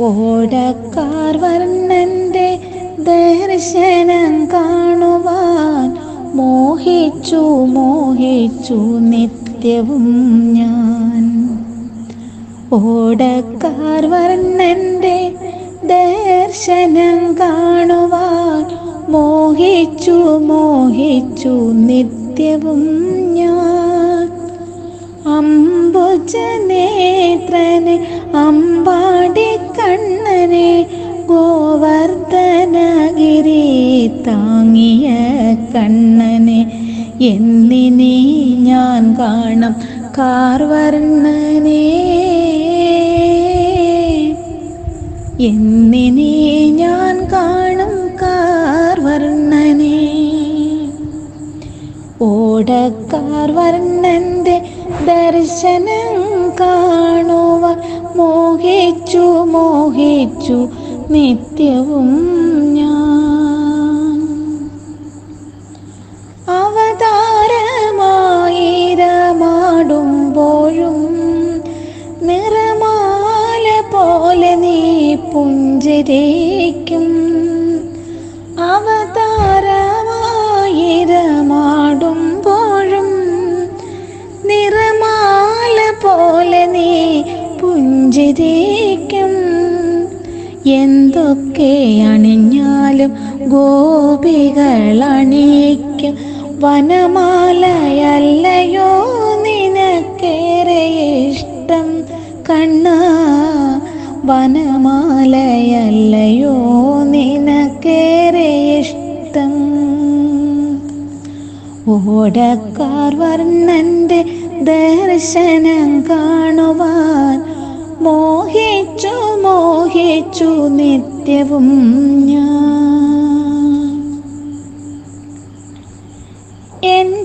ഓടക്കാർ വർണന്റെ ദർശനം കാണുവാൻ മോഹിച്ചു മോഹിച്ചു നിത്യവും ഞാൻ. ഓടക്കാർ വർണന്റെ ദർശനം കാണുവാൻ മോഹിച്ചു മോഹിച്ചു നിത്യവും ഞാൻ. അംബുജനേത്രനെ അമ്പാടി കണ്ണനെ ഗോവർദ്ധനഗിരി താങ്ങിയ കണ്ണനെ എന്നിനി ഞാൻ കാണും കാർവർണനെ. എന്നിനി ഞാൻ കാണും കാർവർണനെ. ഓടക്കാർവർണന്റെ ദർശനം കാണുവ മോഹിച്ചു മോഹിച്ചു നിത്യവും ഞാൻ. അവതാരമായിരമാടുമ്പോഴും നിറമാല പോലെ നീ പുഞ്ചരിക്കും. അവതാരമായിരമാടുമ്പോഴും നിറമാല പോലെ നീ പുഞ്ചിരിക്കും എന്തൊക്കെ അണിഞ്ഞാലും ഗോപികൾ അണിയിക്കും വനമാലയല്ലയോ നിനക്കേറെ ഇഷ്ടം കണ്ണ. വനമാലയല്ലയോ നിനക്കേറെ ഇഷ്ടം. ഓടക്കാർ വർണന്റെ ദർശനം കാണുവാൻ മോഹിച്ചു മോഹിച്ചു നിത്യവും ഞാൻ.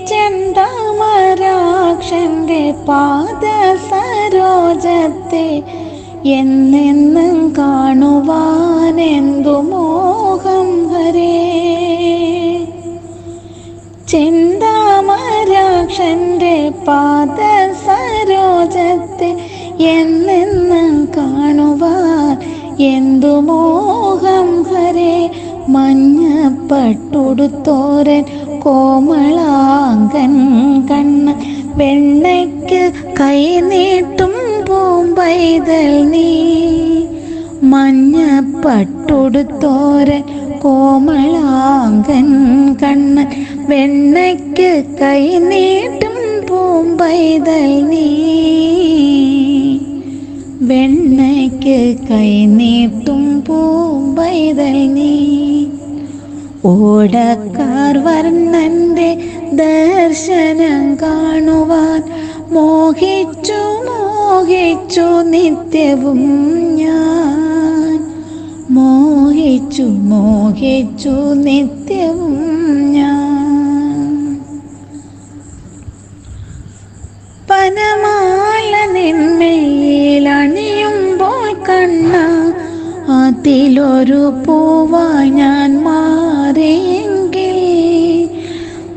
ചെന്താമരാക്ഷന്റെ പാദ സരോജത്തെ എന്നെന്നും കാണുവാൻ എന്തു മോഹം ഹരേ. ചിന്താമരാക്ഷന്റെ പാദ സരോജത്തെ എന്നെന്നും കാണുവാൻ എന്തു മോഹം ഹരേ? മഞ്ഞപ്പട്ടുടുത്തോരൻ കോമളാങ്കൻ കണ്ണ. വെണ്ണയ്ക്ക് കൈ നീട്ടും പൂമ്പൈതൽ നീ. മഞ്ഞപ്പട്ടുടുത്തോരൻ കോമളാങ്കൻ കണ്ണൻ വെണ്ണയ്ക്ക് കൈ നീട്ടും പൂമ്പൈതൽ നീ. വെണ്ണയ്ക്ക് കൈനീ ഓടക്കാർ വർണന്റെ ദർശനം കാണുവാൻ മോഹിച്ചു മോഹിച്ചു നിത്യവും ഞാൻ. മോഹിച്ചു മോഹിച്ചു നിത്യവും ഞാൻ. പനമാല നിന്മയിൽ അണിയുമ്പോൾ കണ്ണ അതിലൊരു പൂവാ ഞാൻ മാറിയെങ്കിൽ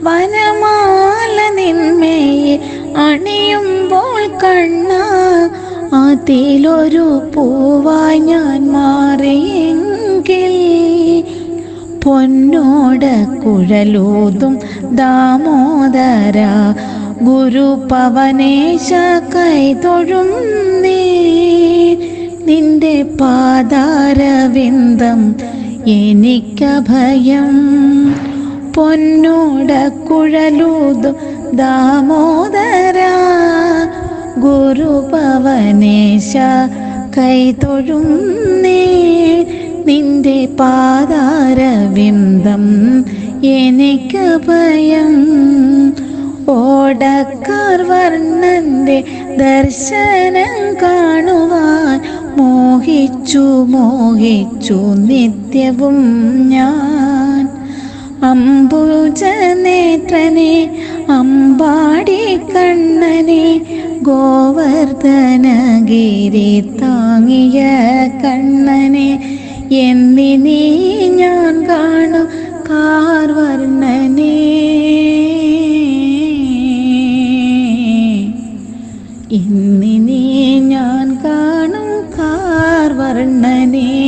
വനമാല നിന്മയെ അണിയുമ്പോൾ കണ്ണ അതിലൊരു പൂവായി ഞാൻ മാറിയെങ്കിൽ പൊന്നോട് കുഴലൂതും ദാമോദര ഗുരു പവനേശ കൈതൊഴും നിന്റെ പാതാരവിന്ദം എനിക്കഭയം. പൊന്നോട കുഴലൂതും ദാമോദര. ഗുരുപവനേശ പവനേശ കൈതൊഴും നിന്റെ പാതാരവിന്ദം എനിക്ക് ഭയം ഓടക്കാർ വർണന്റെ ദർശനം കാണുവാൻ മോഹിച്ചു മോഹിച്ചു നിത്യവും ഞാൻ. അംബുജനേത്രനെ അമ്പാടി കണ്ണനെ ഗോവർദ്ധനഗിരി താങ്ങിയ കണ്ണനെ എന്നിനെ ഞാൻ കാണും കാർവർണനെ வண்ணனே